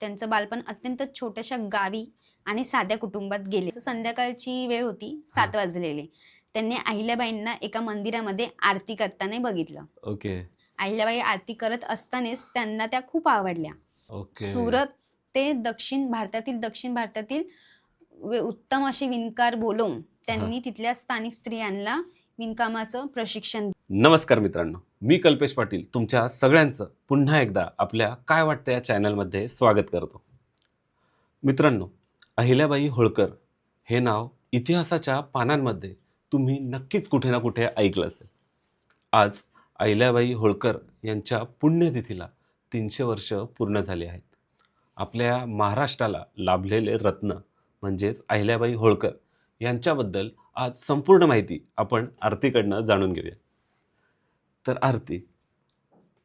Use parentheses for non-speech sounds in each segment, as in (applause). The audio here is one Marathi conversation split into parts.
त्यांचं बालपण अत्यंत छोट्याशा गावी आणि साध्या कुटुंबात गेले. संध्याकाळची वेळ होती सात वाजलेले. त्यांनी अहिल्याबाईंना एका मंदिरामध्ये आरती करताना बघितलं. ओके. अहिल्याबाई आरती करत असतानाच त्यांना त्या खूप आवडल्या. ओके. सुरत ते दक्षिण भारतातील दक्षिण भारतातील वे- उत्तम असे विणकार बोलवून त्यांनी तिथल्या स्थानिक स्त्रियांना विणकामाचं प्रशिक्षण नमस्कार मित्रांनो मी कल्पेश पाटील तुमच्या सगळ्यांचं पुन्हा एकदा आपल्या काय वाटतं या चॅनलमध्ये स्वागत करतो. मित्रांनो अहिल्याबाई होळकर हे नाव इतिहासाच्या पानांमध्ये तुम्ही नक्कीच कुठे ना कुठे ऐकलं असेल. आज अहिल्याबाई होळकर यांच्या पुण्यतिथीला तीनशे वर्ष पूर्ण झाली आहेत. आपल्या महाराष्ट्राला लाभलेले रत्न म्हणजेच अहिल्याबाई होळकर यांच्याबद्दल आज संपूर्ण माहिती आपण आरतीकडनं जाणून घेऊया. तर आरती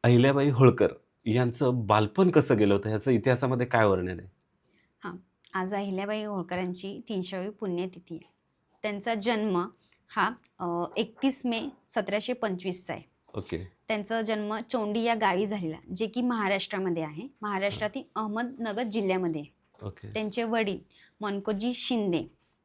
अहिल्याबाई होळकर यांचं बालपण कसं गेलं होतं? ह्याचं इतिहासामध्ये काय वर्णन आहे? आज अहिल्याबाई होळकरांची तीनशेवी पुण्यतिथी आहे. त्यांचा जन्म हा एकतीस मे सतराशे पंचवीसचा आहे. ओके. त्यांचा जन्म चोंडी या गावी झालेला जे की महाराष्ट्रामध्ये आहे. महाराष्ट्रातील अहमदनगर जिल्ह्यामध्ये त्यांचे वडील मनकोजी शिंदे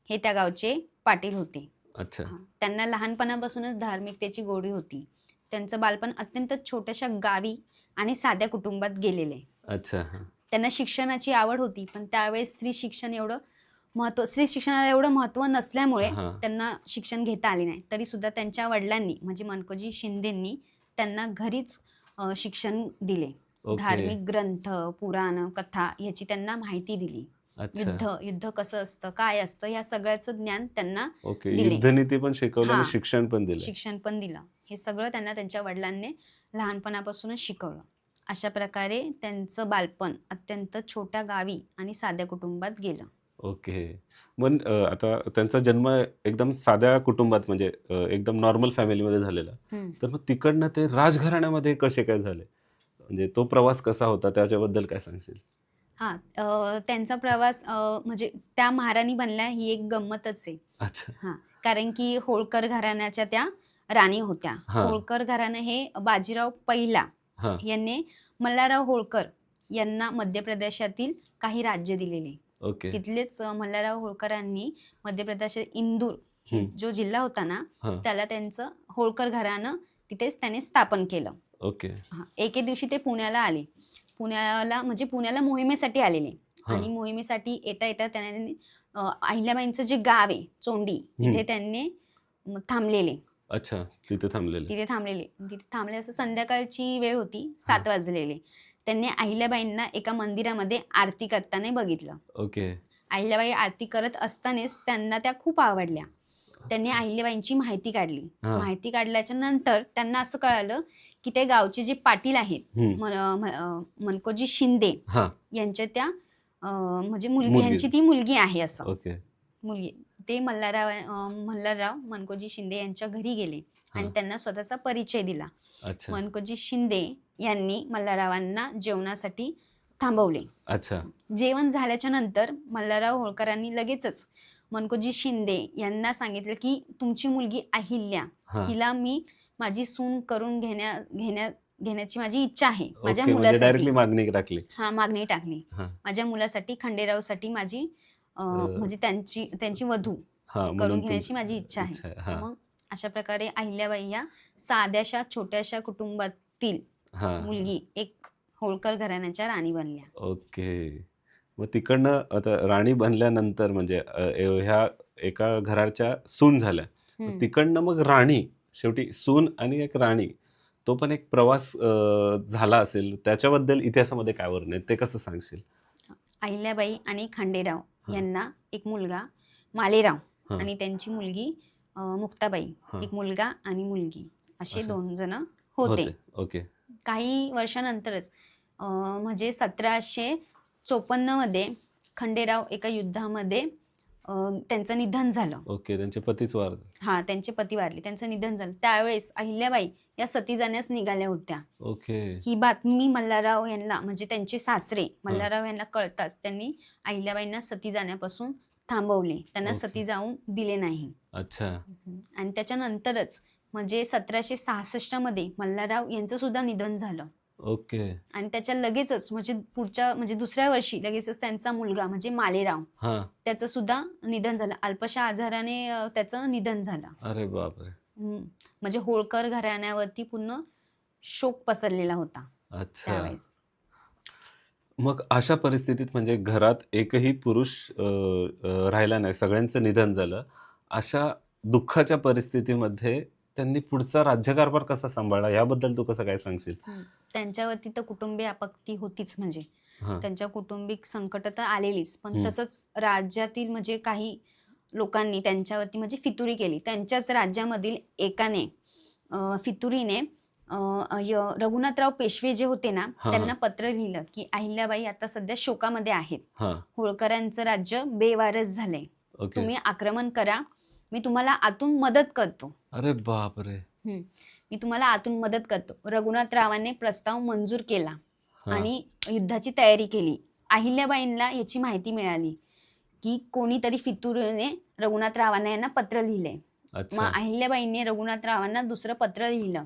हे त्या गावचे पाटील होते. अच्छा. हा. त्यांना लहानपणापासूनच धार्मिकतेची गोडी होती. त्यांचं बालपण अत्यंत छोट्याशा गावी आणि साध्या कुटुंबात गेलेले अच्छा हां. त्यांना शिक्षणाची आवड होती पण त्यावेळेस स्त्री शिक्षण एवढं महत्त्व स्त्री शिक्षणाला एवढं महत्त्व नसल्यामुळे हां. त्यांना शिक्षण घेता आले नाही. तरी सुद्धा त्यांच्या वडिलांनी म्हणजे मनकोजी शिंदेंनी त्यांना घरीच अ, शिक्षण दिले. ओके. धार्मिक ग्रंथ पुराण कथा याची त्यांना माहिती दिली. युद्ध युद्ध कसं असतं काय असतं या सगळ्याचं ज्ञान त्यांना ओके दिले. युद्धनीती पण शिकवलं आणि हां. शिक्षण पण दिलं. शिक्षण पण दिलं. हे सगळं त्यांना त्यांच्या वडिलांनी लहानपणापासूनच शिकवलं. अशा प्रकारे त्यांचं बालपण अत्यंत छोट्या गावी आणि साध्या कुटुंबात गेलं. ओके. मग अं, आता त्यांचा जन्म एकदम साध्या कुटुंबात म्हणजे अं, एकदम नॉर्मल फॅमिलीमध्ये झालेला. हम्म. तर मग तिकडनं ते राजघराण्यामध्ये कसे काय झाले? म्हणजे तो प्रवास कसा होता? त्याच्याबद्दल काय सांगशील? हा अ, त्यांचा प्रवास अ, म्हणजे त्या महाराणी बनल्या ही एक गंमतच आहे. अच्छा. कारण की होळकर घराण्याच्या त्या राणी होत्या. हा. होळकर घराणं हे बाजीराव पहिला हां. यांनी मल्हारराव होळकर यांना मध्य प्रदेशातील काही राज्य दिलेले. ओके. तिथलेच अ, मल्हारराव होळकरांनी मध्य प्रदेशात इंदूर हे हम्म. जो जिल्हा होता ना हां. त्याला त्यांचं होळकर घराणं तिथेच त्याने स्थापन केलं. ओके. हा एके दिवशी ते पुण्याला आले. पुण्याला म्हणजे पुण्याला मोहिमेसाठी आलेले. हां. आणि मोहिमेसाठी येता येता त्याने अ, अहिल्याबाईंचं जे गाव आहे चोंडी हम्म. तिथे त्यांनी म, थांबलेले. अच्छा तिथे थांबलेले. तिथे थांबलेले. तिथे थांबले असं संध्याकाळची वेळ होती सात वाजलेले. त्यांनी अहिल्याबाईंना एका मंदिरामध्ये आरती करताना बघितलं. ओके. अहिल्याबाई आरती करत असतानाच त्यांना त्या खूप आवडल्या. त्यांनी अहिल्याबाईंची माहिती काढली. हां. माहिती काढल्याच्या नंतर त्यांना असं कळालं की ते गावचे जे पाटील आहेत हम्म. मन- म- अं, मनकोजी शिंदे हां. यांच्या त्या अं, म्हणजे मुलगी मुलगी. यांची ती मुलगी आहे असं. ओके. मुलगी. ते मल्हारराव अं, मल्हारराव मनकोजी शिंदे यांच्या घरी गेले आणि हां. त्यांना स्वतःचा परिचय दिला. अच्छा. मनकोजी शिंदे यांनी मल्हाररावांना जेवणासाठी थांबवले. अच्छा. जेवण झाल्याच्यानंतर मल्हारराव होळकरांनी लगेचच मनकोजी शिंदे यांना सांगितलं की तुमची मुलगी अहिल्या हिला मी माझी सून करून घेण्या घेण्या घेण्याची माझी इच्छा आहे. माझ्या म्हणजे मुलासाठी मागणी टाकली. हा मागणी टाकली. माझ्या मुलासाठी खंडेरावसाठी माझी म्हणजे त्यांची त्यांची वधू करून घेण्याची माझी इच्छा आहे. मग अशा प्रकारे अहिल्याबाई या साध्याशा छोट्याशा कुटुंबातील मुलगी एक होळकर घराण्याच्या राणी बनल्या. ओके. मग तिकडनं आता राणी बनल्यानंतर म्हणजे अ, ह्या एका घराच्या सून झाल्या मग हम्म. तिकडनं मग राणी शेवटी सून आणि एक राणी तो पण एक प्रवास अ, झाला असेल त्याच्याबद्दल इतिहासामध्ये काय वर्णन आहे ते कसं सांगशील अहिल्याबाई आणि खंडेराव. यांना एक मुलगा मालेराव हा. आणि त्यांची मुलगी अं, मुक्ताबाई हा. एक मुलगा आणि मुलगी असे असं. दोन जण होते ओके काही वर्षानंतरच अं, म्हणजे सतराशे चोपन्नमध्ये खंडेराव एका युद्धामध्ये अं, त्यांचं निधन झालं. ओके त्यांचे पतीच वार हा त्यांचे पती वारले. त्यांचं निधन झालं. त्यावेळेस अहिल्याबाई या सती जाण्यास निघाल्या होत्या. ओके. ही बातमी मल्हारराव यांना म्हणजे त्यांचे सासरे मल्हारराव यांना कळताच त्यांनी अहिल्याबाईंना सती जाण्यापासून थांबवले. त्यांना ओके. सती जाऊन दिले नाही. अच्छा. आणि त्याच्यानंतरच म्हणजे सतराशे सहासष्टमध्ये मल्हारराव यांचं सुद्धा निधन झालं. ओके. आणि त्याच्या लगेचच म्हणजे पुढच्या म्हणजे दुसऱ्या वर्षी लगेचच त्यांचा मुलगा म्हणजे मालेराव हा. त्याचं सुद्धा निधन झालं. अल्पशा आजाराने अं, त्याचं निधन झालं. अरे बापरे. हम्म. म्हणजे होळकर घराण्यावरती पूर्ण शोक पसरलेला होता अच्छा. त्यावेळेस. मग अशा परिस्थितीत म्हणजे घरात एकही पुरुष अ, अ, राहिला नाही सगळ्यांचं निधन झालं. अशा दुःखाच्या परिस्थितीमध्ये त्यांनी पुढचा राज्यकारभार कसा सांभाळला याबद्दल तू कसं काय सांगशील? त्यांच्यावरती तर कुटुंबीय आपत्ती होतीच म्हणजे. त्यांच्या कौटुंबिक संकट तर आलेलीच. पण. तसंच राज्यातील म्हणजे काही लोकांनी त्यांच्यावरती म्हणजे फितुरी केली. त्यांच्याच राज्यामधील एकाने फितुरीने रघुनाथराव पेशवे जे होते ना. त्यांना पत्र लिहिलं की अहिल्याबाई आता सध्या शोकामध्ये आहेत. होळकरांचं राज्य बेवारस झालंय. तुम्ही आक्रमण करा. मी तुम्हाला आतून मदत करतो. अरे बापरे. मी तुम्हाला आतून मदत करतो. रघुनाथरावांनी प्रस्ताव मंजूर केला हा. आणि युद्धाची तयारी केली. अहिल्याबाईंना याची माहिती मिळाली की कोणीतरी फितुरीने रघुनाथरावांना यांना पत्र लिहिले. मग अच्छा अहिल्याबाईंनी रघुनाथरावांना दुसरं पत्र लिहिलं.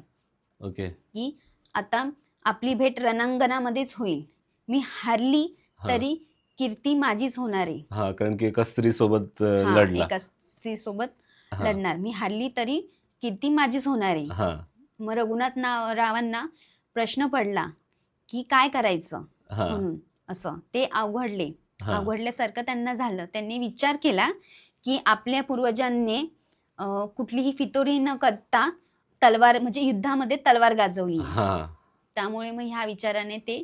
ओके. की आता आपली भेट रणांगणामध्येच होईल. मी हारली हा. तरी कीर्ती माझीच होणार आहे. हा कारण की एका स्त्री सोबत हा, लढला. एका स्त्रीसोबत हा. लढणार. मी हारली तरी कीर्ती माझीच होणार आहे. हा. मग रघुनाथ नाव रावांना प्रश्न पडला की काय करायचं हा. म्हणून? असं. ते अवघडले. हा. अवघडल्यासारखं त्यांना झालं. त्यांनी विचार केला की आपल्या पूर्वजांनी अं, कुठलीही फितोरी न करता तलवार म्हणजे युद्धामध्ये तलवार गाजवली. हा. त्यामुळे मग ह्या विचाराने ते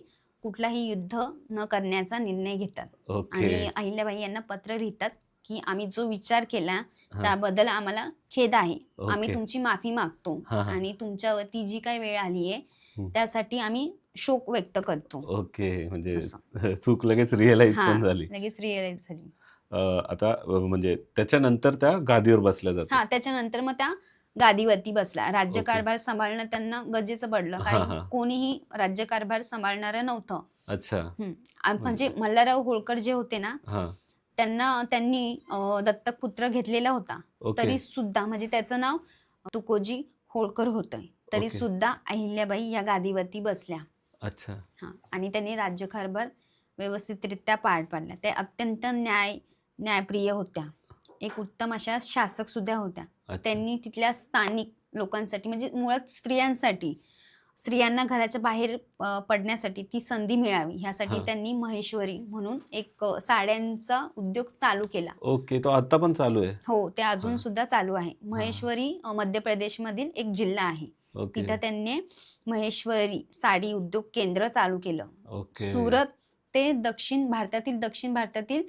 कुठलाही युद्ध न करण्याचा निर्णय घेतात. ओके. आणि अहिल्याबाई यांना पत्र लिहितात की आम्ही जो विचार केला हा. त्याबद्दल आम्हाला खेद आहे. आम्ही ओके. तुमची माफी मागतो हा हा. आणि तुमच्यावरती जी काही वेळ आली आहे हम्म. त्यासाठी आम्ही शोक व्यक्त करतो. ओके. म्हणजे. (laughs) चूक लगेच रिअलाइज हा, पण झाली. लगेच रिअलाइज झाली. अ, आता अ, म्हणजे त्याच्यानंतर त्या गादीवर बसल्या जातात. हा त्याच्यानंतर मग त्या गादीवरती बसला. राज्यकारभार सांभाळणं त्यांना गरजेचं पडलं. कारण. कोणीही राज्यकारभार सांभाळणारं नव्हतं. अच्छा. आ- म्हणजे मल्हारराव होळकर जे होते ना हा. त्यांना त्यांनी दत्तक पुत्र घेतलेला होता. तरी सुद्धा म्हणजे त्याचं नाव तुकोजी होळकर होतं तरी. सुद्धा अहिल्याबाई या गादीवरती बसल्या. अच्छा. हा. आणि त्यांनी राज्यकारभार व्यवस्थितरित्या पार पाडला. त्या अत्यंत न्याय न्यायप्रिय होत्या. एक उत्तम अशा शासक सुद्धा होत्या. अच्छा. त्यांनी तिथल्या स्थानिक लोकांसाठी म्हणजे मुळात स्त्रियांसाठी स्त्रियांना घराच्या बाहेर अ, पडण्यासाठी ती संधी मिळावी ह्यासाठी हा. त्यांनी महेश्वरी म्हणून एक अ, साड्यांचा उद्योग चालू केला. ओके तो आता पण चालू आहे? हो ते अजून हा. सुद्धा चालू आहे. महेश्वरी अ, मध्य प्रदेशमधील एक जिल्हा आहे. ओके. तिथं त्यांनी महेश्वरी साडी उद्योग केंद्र चालू केलं. ओके. सुरत ते दक्षिण भारतातील दक्षिण भारतातील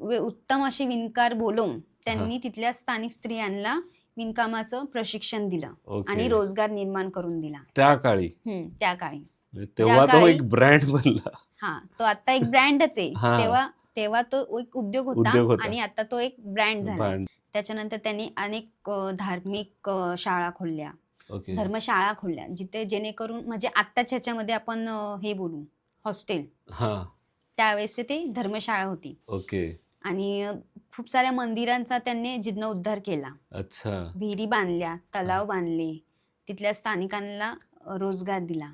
उत्तम असे विणकार बोलवून त्यांनी तिथल्या स्थानिक स्त्रियांना विणकामाचं प्रशिक्षण दिलं आणि रोजगार निर्माण करून दिला. त्या काळी? हम्म, त्या काळी. म्हणजे तेव्हा तो काळी- एक ब्रँड बनला. हा तो आता एक ब्रँडच आहे. हा. तेव्हा तेव्हा तो एक उद्योग होता उद्योग होता. आणि आता तो एक ब्रँड झाला. त्याच्यानंतर त्यांनी अनेक अ, धार्मिक अ, शाळा खोलल्या. ओके. धर्मशाळा खोलल्या जिथे जेणेकरून म्हणजे आत्ताच्या ह्याच्यामध्ये आपण अ, हे बोलू हॉस्टेल. हा. त्यावेळेस ते धर्मशाळा होती. ओके. आणि खूप साऱ्या मंदिरांचा त्यांनी जीर्णोद्धार केला. अच्छा. विहिरी बांधल्या तलाव बांधले तिथल्या स्थानिकांना रोजगार दिला.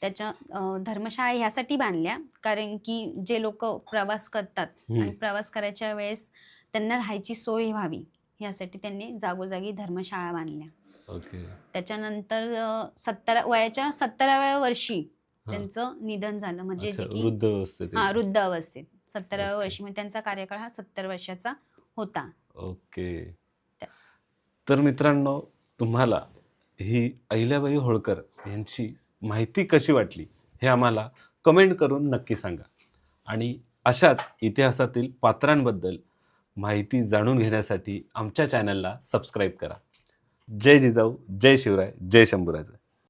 त्याच्या अ, धर्मशाळा ह्यासाठी बांधल्या कारण की जे लोक प्रवास करतात हम्म. आणि प्रवास करायच्या वेळेस त्यांना राहायची सोय व्हावी यासाठी त्यांनी जागोजागी धर्मशाळा बांधल्या. ओके. त्याच्यानंतर अ, सत्तरा वयाच्या सत्तराव्या वर्षी. त्यांचं निधन झालं. म्हणजे अच्छा, जे की वृद्ध अवस्थेत हा आहे. वृद्ध अवस्थेत. सत्तराव्या. वर्षी म्हणजे त्यांचा कार्यकाळ हा सत्तर वर्षाचा होता. ओके. तर मित्रांनो तुम्हाला ही अहिल्याबाई होळकर यांची माहिती कशी वाटली हे आम्हाला कमेंट करून नक्की सांगा. आणि अशाच इतिहासातील पात्रांबद्दल माहिती जाणून घेण्यासाठी आमच्या चॅनलला सबस्क्राईब करा. जय जिजाऊ जय शिवराय जय शंभूराज.